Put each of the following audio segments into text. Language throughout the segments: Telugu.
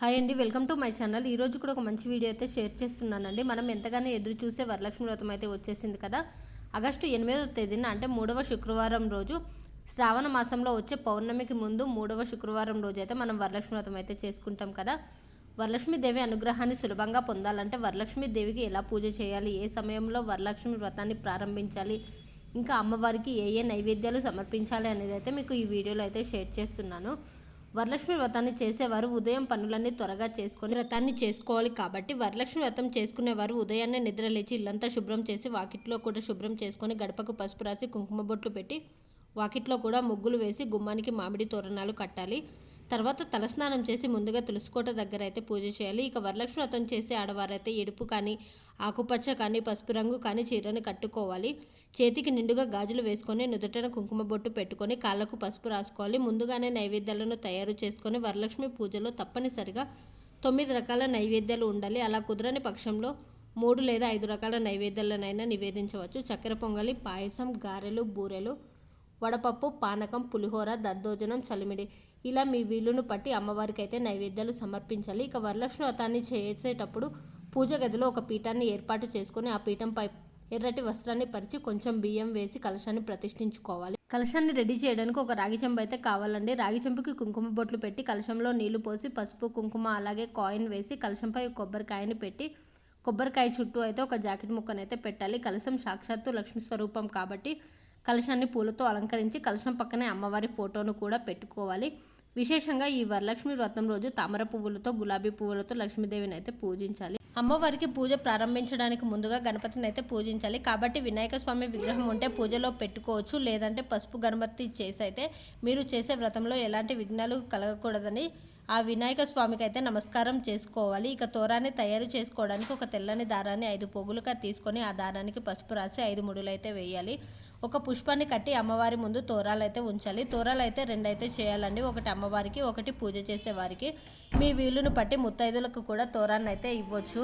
హాయ్ అండి వెల్కమ్ టు మై ఛానల్. ఈరోజు కూడా ఒక మంచి వీడియో అయితే షేర్ చేస్తున్నానండి. మనం ఎంతగానో ఎదురు చూసే వరలక్ష్మి వ్రతం అయితే వచ్చేసింది కదా. ఆగస్టు ఎనిమిదవ తేదీన అంటే మూడవ శుక్రవారం రోజు శ్రావణ మాసంలో వచ్చే పౌర్ణమికి ముందు మూడవ శుక్రవారం రోజు అయితే మనం వరలక్ష్మి వ్రతం అయితే చేసుకుంటాం కదా. వరలక్ష్మీదేవి అనుగ్రహాన్ని సులభంగా పొందాలంటే వరలక్ష్మీదేవికి ఎలా పూజ చేయాలి? ఏ సమయంలో వరలక్ష్మి వ్రతాన్ని ప్రారంభించాలి? ఇంకా అమ్మవారికి ఏ ఏ నైవేద్యాలు సమర్పించాలి అనేది అయితే మీకు ఈ వీడియోలో అయితే షేర్ చేస్తున్నాను. వరలక్ష్మి వ్రతాన్ని చేసేవారు. ఉదయం పనులన్నీ త్వరగా చేసుకొని వ్రతాన్ని చేసుకోవాలి కాబట్టి వరలక్ష్మి వ్రతం చేసుకునేవారు. ఉదయాన్నే నిద్రలేచి ఇల్లంతా శుభ్రం చేసి వాకిట్లో కూడా శుభ్రం చేసుకొని గడపకు పసుపు రాసి కుంకుమ బొట్లు పెట్టి వాకిట్లో కూడా ముగ్గులు వేసి గుమ్మానికి మామిడి తోరణాలు కట్టాలి. తర్వాత తలస్నానం చేసి ముందుగా తులసికోట దగ్గర అయితే పూజ చేయాలి. ఇక వరలక్ష్మి వ్రతం చేసే ఆడవారైతే ఎడుపు కానీ ఆకుపచ్చ కానీ పసుపు రంగు కానీ చీరని కట్టుకోవాలి. చేతికి నిండుగా గాజులు వేసుకొని నుదుటన కుంకుమ బొట్టు పెట్టుకొని కాళ్ళకు పసుపు రాసుకోవాలి. ముందుగానే నైవేద్యాలను తయారు చేసుకొని వరలక్ష్మి పూజలో తప్పనిసరిగా తొమ్మిది రకాల నైవేద్యాలు ఉండాలి. అలా కుదరని పక్షంలో మూడు లేదా ఐదు రకాల నైవేద్యాలనైనా నివేదించవచ్చు. చక్కెర పొంగలి పాయసం గారెలు బూరెలు వడపప్పు పానకం పులిహోర దద్దోజనం చలిమిడి. ఇలా మీ వీలును పట్టి అమ్మవారికి అయితే నైవేద్యాలు సమర్పించాలి. ఇక వరలక్ష్మి వ్రతాన్ని చేసేటప్పుడు పూజ గదిలో ఒక పీఠాన్ని ఏర్పాటు చేసుకుని ఆ పీఠంపై ఎర్రటి వస్త్రాన్ని పరిచి కొంచెం బియ్యం వేసి కలశాన్ని ప్రతిష్ఠించుకోవాలి. కలశాన్ని రెడీ చేయడానికి ఒక రాగి చెంబు అయితే కావాలండి. రాగి చెంపుకి కుంకుమ బొట్లు పెట్టి కలశంలో నీళ్ళు పోసి పసుపు కుంకుమ అలాగే కాయిన్ వేసి కలశంపై కొబ్బరికాయని పెట్టి కొబ్బరికాయ చుట్టూ అయితే ఒక జాకెట్ ముక్కనైతే పెట్టాలి. కలశం సాక్షాత్తు లక్ష్మీ స్వరూపం కాబట్టి కలశాన్ని పూలతో అలంకరించి కలశం పక్కనే అమ్మవారి ఫోటోను కూడా పెట్టుకోవాలి. విశేషంగా ఈ వరలక్ష్మి వ్రతం రోజు తామర పువ్వులతో గులాబీ పువ్వులతో లక్ష్మీదేవిని అయితే పూజించాలి. అమ్మవారికి పూజ ప్రారంభించడానికి ముందుగా గణపతిని అయితే పూజించాలి. కాబట్టి వినాయక స్వామి విగ్రహం ఉంటే పూజలో పెట్టుకోవచ్చు. లేదంటే పసుపు గణపతి చేసి అయితే మీరు చేసే వ్రతంలో ఎలాంటి విఘ్నాలు కలగకూడదని ఆ వినాయక స్వామికి అయితే నమస్కారం చేసుకోవాలి. ఇక తోరాన్ని తయారు చేసుకోవడానికి ఒక తెల్లని దారాన్ని ఐదు పొగులుగా తీసుకొని ఆ దారానికి పసుపు రాసి ఐదు ముడులు అయితే వేయాలి. ఒక పుష్పాన్ని కట్టి అమ్మవారి ముందు తోరాలు అయితే ఉంచాలి. తోరాలు అయితే రెండైతే చేయాలండి. ఒకటి అమ్మవారికి ఒకటి పూజ చేసేవారికి. మీ వీలును పట్టి ముత్తైదులకు కూడా తోరాన్ని అయితే ఇవ్వచ్చు.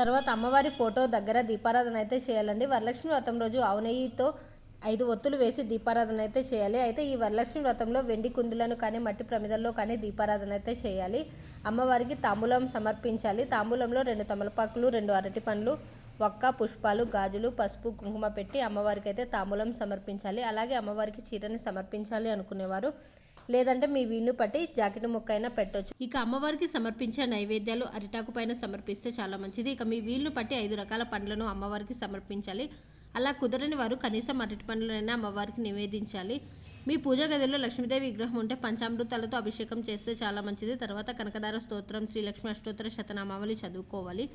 తర్వాత అమ్మవారి ఫోటో దగ్గర దీపారాధన అయితే చేయాలండి. వరలక్ష్మి వ్రతం రోజు ఆవునెయ్యితో ఐదు ఒత్తులు వేసి దీపారాధన అయితే చేయాలి. అయితే ఈ వరలక్ష్మి వ్రతంలో వెండి కుందులను కానీ మట్టి ప్రమిదల్లో కానీ దీపారాధన అయితే చేయాలి. అమ్మవారికి తాంబూలం సమర్పించాలి. తాంబూలంలో రెండు తమలపాకులు రెండు అరటి పండ్లు ఒక్క పుష్పాలు గాజులు పసుపు కుంకుమ పెట్టి అమ్మవారికి అయితే తాంబూలం సమర్పించాలి. అలాగే అమ్మవారికి చీరని సమర్పించాలి అనుకునేవారు. లేదంటే మీ వీణు పట్టి జాకెట్ ముక్క అయినా పెట్టవచ్చు ఇక అమ్మవారికి సమర్పించే నైవేద్యాలు అరిటాకు పైన సమర్పిస్తే చాలా మంచిది. ఇక మీ వీళ్ళు పట్టి ఐదు రకాల పండ్లను అమ్మవారికి సమర్పించాలి. అలా కుదరని వారు కనీసం అరటి పండ్లనైనా అమ్మవారికి నివేదించాలి. మీ పూజ గదిలో లక్ష్మీదేవి విగ్రహం ఉంటే పంచామృతాలతో అభిషేకం చేస్తే చాలా మంచిది. తర్వాత కనకదార స్తోత్రం శ్రీలక్ష్మి అష్టోత్తర శతనామావళి చదువుకోవాలి.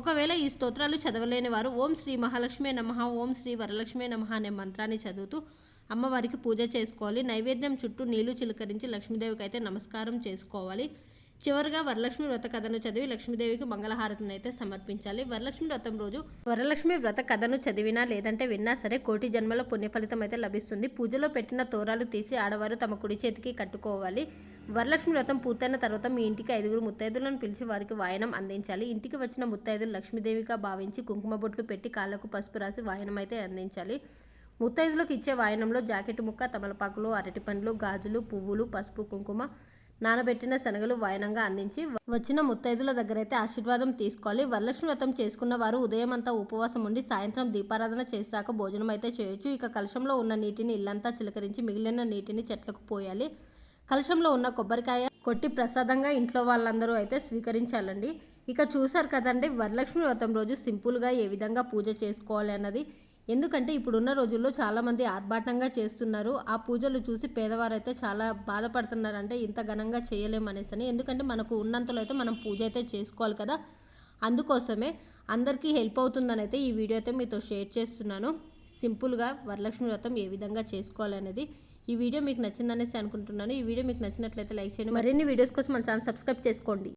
ఒకవేళ ఈ స్తోత్రాలు చదవలేని వారు ఓం శ్రీ మహాలక్ష్మి నమ ఓం శ్రీ వరలక్ష్మి నమ అనే మంత్రాన్ని చదువుతూ అమ్మవారికి పూజ చేసుకోవాలి. నైవేద్యం చుట్టూ నీళ్ళు చిలకరించి లక్ష్మీదేవికి అయితే నమస్కారం చేసుకోవాలి. చివరిగా వరలక్ష్మి వ్రత కథను చదివి లక్ష్మీదేవికి మంగళహారతిని అయితే సమర్పించాలి. వరలక్ష్మి వ్రతం రోజు వరలక్ష్మి వ్రత కథను చదివినా లేదంటే విన్నా సరే కోటి జన్మల పుణ్యఫలితం అయితే లభిస్తుంది. పూజలో పెట్టిన తోరాలు తీసి ఆడవారు తమ కుడి చేతికి కట్టుకోవాలి. వరలక్ష్మి వ్రతం పూర్తయిన తర్వాత మీ ఇంటికి ఐదుగురు ముత్తైదులను పిలిచి వారికి వాయనం అందించాలి. ఇంటికి వచ్చిన ముత్తైదులు లక్ష్మీదేవిగా భావించి కుంకుమ బొట్లు పెట్టి కాళ్ళకు పసుపు రాసి వాయనం అయితే అందించాలి. ముత్తైదులకు ఇచ్చే వాయనంలో జాకెట్ ముక్క తమలపాకులు అరటిపండ్లు గాజులు పువ్వులు పసుపు కుంకుమ నానబెట్టిన శనగలు వాయనంగా అందించి వచ్చిన ముత్తైదుల దగ్గర అయితే ఆశీర్వాదం తీసుకోవాలి. వరలక్ష్మి వ్రతం చేసుకున్న వారు ఉదయం అంతా ఉపవాసం ఉండి సాయంత్రం దీపారాధన చేశాక భోజనం అయితే చేయొచ్చు. ఇక కలశంలో ఉన్న నీటిని ఇల్లంతా చిలకరించి మిగిలిన నీటిని చెట్లకు పోయాలి. కలశంలో ఉన్న కొబ్బరికాయ కొట్టి ప్రసాదంగా ఇంట్లో వాళ్ళందరూ అయితే స్వీకరించాలండి. ఇక చూసారు కదండి వరలక్ష్మి వ్రతం రోజు సింపుల్గా ఏ విధంగా పూజ చేసుకోవాలి అన్నది. ఎందుకంటే ఇప్పుడున్న రోజుల్లో చాలామంది ఆర్భాటంగా చేస్తున్నారు. ఆ పూజలు చూసి పేదవారైతే చాలా బాధపడుతున్నారు అంటే ఇంత ఘనంగా చేయలేమనేసని ఎందుకంటే మనకు ఉన్నంతలో అయితే మనం పూజ అయితే చేసుకోవాలి కదా. అందుకోసమే అందరికీ హెల్ప్ అవుతుందని అయితే ఈ వీడియో అయితే మీతో షేర్ చేస్తున్నాను. సింపుల్గా వరలక్ష్మి వ్రతం ఏ విధంగా చేసుకోవాలనేది ఈ వీడియో మీకు నచ్చిందనేసి అనుకుంటున్నాను. ఈ వీడియో మీకు నచ్చినట్లయితే లైక్ చేయండి. మరిన్ని వీడియోస్ కోసం మన ఛానల్ సబ్స్క్రైబ్ చేసుకోండి.